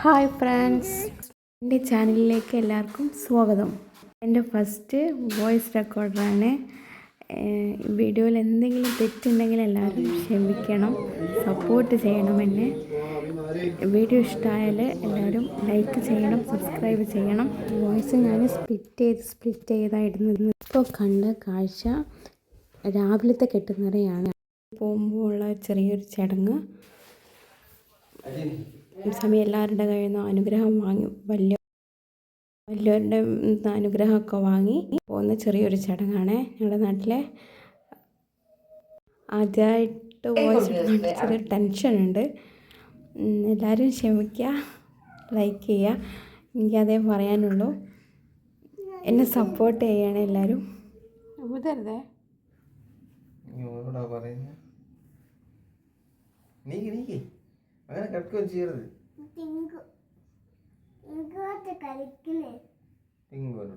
Hi friends. എന്റെ ചാനലിലേക്ക് എല്ലാവർക്കും സ്വാഗതം. എന്റെ ഫസ്റ്റ് വോയിസ് റെക്കോർഡറാണ്. വീഡിയോയിൽ എന്തെങ്കിലും തെറ്റുണ്ടെങ്കിൽ എല്ലാവരും ക്ഷമിക്കണം സപ്പോർട്ട് ചെയ്യണം എന്നെ വീഡിയോ ഇഷ്ടമായാൽ എല്ലാവരും ലൈക്ക് ചെയ്യണം സബ്സ്ക്രൈബ് ചെയ്യണം. വോയിസ് ഞാൻ സ്പ്ലിറ്റ് ചെയ്ത് സ്പ്ലിറ്റ് ചെയ്തായിരുന്നു. ഇപ്പോൾ കണ്ട കാഴ്ച രാവിലത്തെ കെട്ടുനിറയാണ്. പോകുമ്പോൾ ഉള്ള ചെറിയൊരു ചടങ്ങ്. സമയം എല്ലാവരുടെ കയ്യിൽ നിന്നും അനുഗ്രഹം വാങ്ങി വലിയ വലിയവരുടെ അനുഗ്രഹമൊക്കെ വാങ്ങി പോകുന്ന ചെറിയൊരു ചടങ്ങാണ് ഞങ്ങളുടെ നാട്ടിലെ. ആദ്യമായിട്ട് വോയിസ് ഇടുന്നുണ്ട് ചെറിയ ടെൻഷനുണ്ട് എല്ലാവരും ക്ഷമിക്കുക ലൈക്ക് ചെയ്യുക എനിക്കതേ പറയാനുള്ളൂ. എന്നെ സപ്പോർട്ട് ചെയ്യണം എല്ലാവരും. നീ നീ. അങ്ങനെ കിടക്കുകയും ചെയ്യരുത്. തിങ്കു ഇങ്ങോട്ട്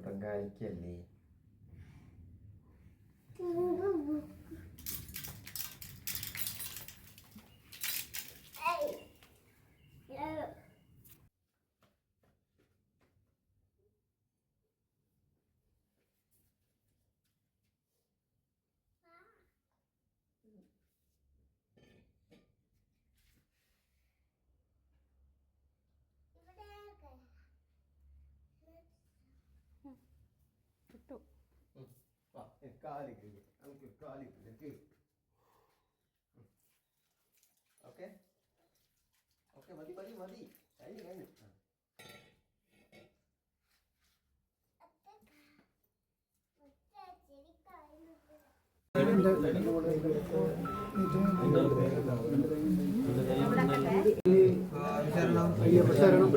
കളിക്കില്ലേ നമുക്ക് കാലിക്ക് ഓക്കെ? ഓക്കെ മതി മതി മതി. കഴിഞ്ഞു കഴിഞ്ഞു. ആ. മോഹനരൂപ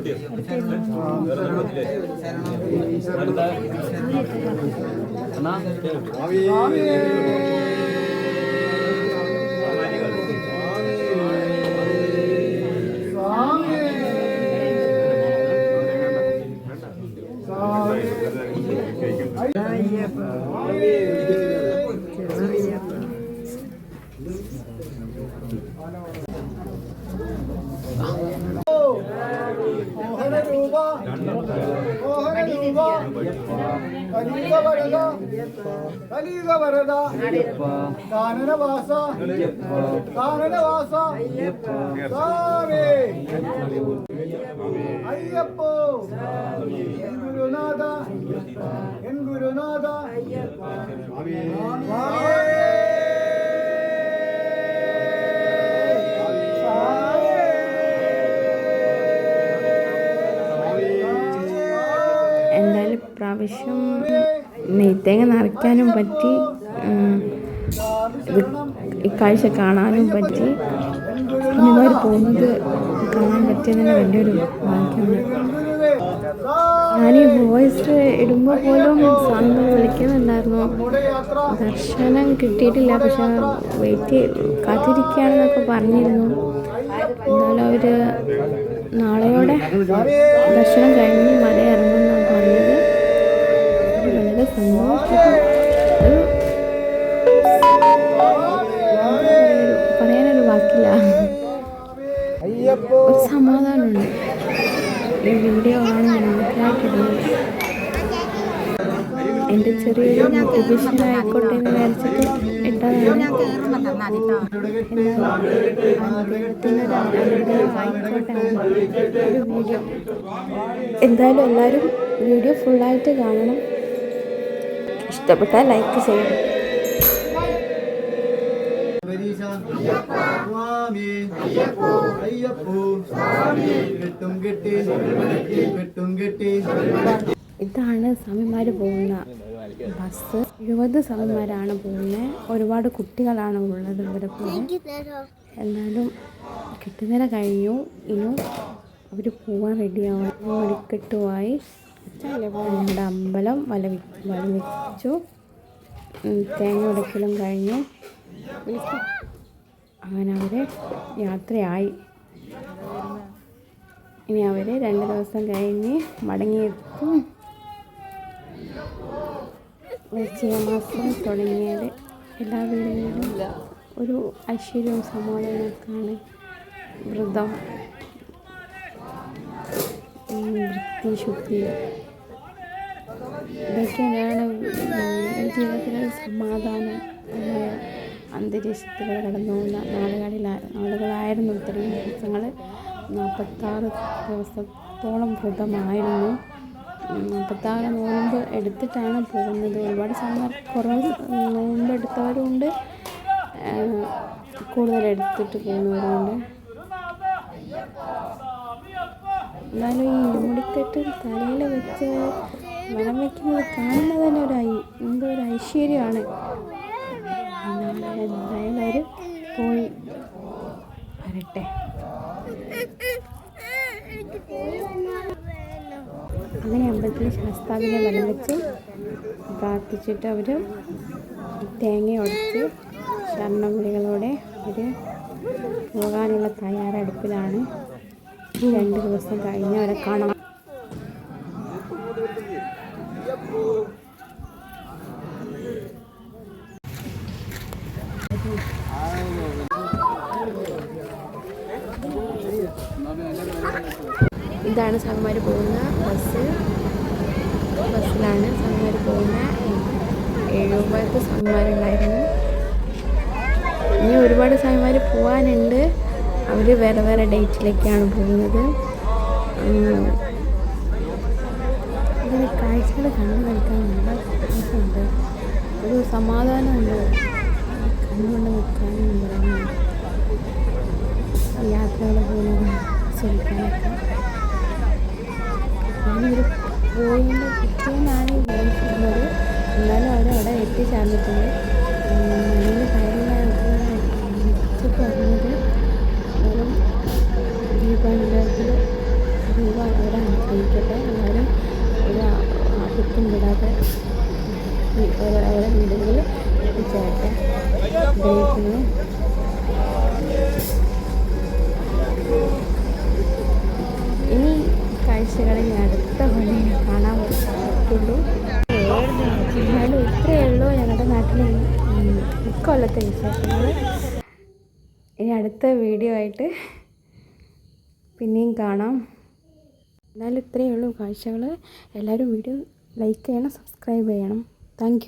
കലിക വരദ കാനനവാസ കാനനവാസ സ്വാമി അയ്യപ്പോ. എൻ ഗുരുനാഥ. എൻ ഗുരുനാഥ. എന്തായാലും ഇപ്രാവശ്യം നെയ്ത്തേങ്ങ നിറയ്ക്കാനും പറ്റി ഇക്കാഴ്ച കാണാനും പറ്റി. ഇവർ പോകുന്നത് കാണാൻ പറ്റിയതിന് വലിയൊരു ഭാഗ്യമാണ്. ഞാനീ വോയിസ് ഇടുമ്പോൾ പോലും സാറിന് വിളിക്കുന്നുണ്ടായിരുന്നു. ദർശനം കിട്ടിയിട്ടില്ല പക്ഷെ വെയിറ്റ് കാത്തിരിക്കുകയാണെന്നൊക്കെ പറഞ്ഞിരുന്നു. എന്നാലും അവർ നാളെയോടെ ദർശനം കഴിഞ്ഞ് മല പറയാനൊരു വാക്കില്ല. ഒരു സമാധാനമുണ്ട്. ഈ വീഡിയോ ആണ് ഞാൻ ആദ്യമായിട്ടിടുന്നത് എന്റെ ചെറിയൊരു മോട്ടിവേഷൻ ആയിക്കോട്ടെ എന്ന് വിചാരിച്ചിട്ട് ഇട്ടതാണ്. എന്തായാലും എല്ലാവരും വീഡിയോ ഫുള്ളായിട്ട് കാണണം. ഇഷ്ടപ്പെട്ടാൽ ലൈക്ക് ചെയ്യണം. ഇതാണ് സ്വാമിമാർ പോകുന്ന ബസ്. എഴുപത് സ്വാമിമാരാണ് പോകുന്നത് ഒരുപാട് കുട്ടികളാണ് ഉള്ളത് ഇവിടെ പോകുന്നത് എന്നാലും കിട്ടുന്നതിനെ കഴിഞ്ഞു. ഇനിയും അവർ പോവാൻ റെഡിയാവും ഞങ്ങളുടെ അമ്പലം വല വല വെച്ചു. തേങ്ങ ഉടക്കലും കഴിഞ്ഞു. അങ്ങനെ അവർ യാത്രയായി. ഇനി അവർ രണ്ട് ദിവസം കഴിഞ്ഞ് മടങ്ങിയെത്തും. വൃശ്ചികമാസം തുടങ്ങിയത്. എല്ലാ വീടുകളിലും ഒരു ഐശ്വര്യവും സമാധാനമൊക്കെയാണ് വ്രതം. വൃത്തി ശുദ്ധി ഇതൊക്കെയാണ് ജീവിതത്തിലെ സമാധാനം അന്തരീക്ഷത്തിൽ കടന്നു പോകുന്ന നാളുകളിൽ നാളുകളായിരുന്നു ഇത്രയും ദിവസങ്ങൾ നാൽപ്പത്താറ് ദിവസത്തോളം വ്രതമായിരുന്നു. നാൽപ്പത്താറ് നോമ്പ് എടുത്തിട്ടാണ് പോകുന്നത്. ഒരുപാട് സമയം കുറവ് നോമ്പ് എടുത്തവരുണ്ട് കൂടുതൽ എടുത്തിട്ട് പോകുന്നവരുണ്ട്. എന്നാലും ഈ മുടിക്കെട്ട് തലയിൽ വെച്ച് വളം വയ്ക്കുന്നത് കാണുന്നത് തന്നെ ഒരു ഐ എന്തോ ഒരു ഐശ്വര്യമാണ്. എന്തായാലും അവർ പോയി വരട്ടെ. അങ്ങനെ അമ്പലത്തിൽ ശാസ്താവിനെ വലം വെച്ച് പ്രാർത്ഥിച്ചിട്ട് അവർ തേങ്ങ ഉടച്ച് കുടികളോടെ അവർ പോകാനുള്ള തയ്യാറെടുപ്പിലാണ്. രണ്ട് ദിവസം കഴിഞ്ഞ് അവരെ കാണാം ഇതാണ് സംഗമാർ പോകുന്ന ബസ്. ബസ്സിലാണ് സംഗമാർ പോകുന്ന. എഴുപത് സംഗമാരുണ്ടായിരുന്നു ഇനി ഒരുപാട് സമയമാർ പോകാനുണ്ട് അവർ വേറെ വേറെ ഡേറ്റിലേക്കാണ് പോകുന്നത്. ഇങ്ങനെ കാഴ്ചകൾ കണ്ടു നിൽക്കാൻ നല്ല രസമുണ്ട്. ഒരു സമാധാനമുണ്ട്. കണ്ണുകൊണ്ട് നിൽക്കാനും യാത്രകൾ പോകുന്നത് ശ്രമിക്കാനൊക്കെ. ഞാനൊരു പോയിന്റെ പിറ്റേന്നാണ് ഈ പോകുന്നത് എന്നാലും അവരവിടെ എത്തിച്ചേർന്നിട്ടുണ്ട്. എത്തിച്ചേരട്ടെ ആഗ്രഹിക്കുന്നു ഇനി കാഴ്ചകളെ ഞാൻ അടുത്ത കൊല്ലം കാണാൻ പറ്റുള്ളൂ എന്നാലും ഇത്രയേ ഉള്ളൂ ഞങ്ങളുടെ നാട്ടിലെ ഇക്കൊല്ലത്തെ വിശേഷങ്ങൾ ഇനി അടുത്ത വീഡിയോ ആയിട്ട് പിന്നെയും കാണാം. എന്നാലും ഇത്രയേ ഉള്ളൂ കാഴ്ചകൾ എല്ലാവരും വീഡിയോ ലൈക്ക് ചെയ്യണം സബ്സ്ക്രൈബ് ചെയ്യണം. താങ്ക്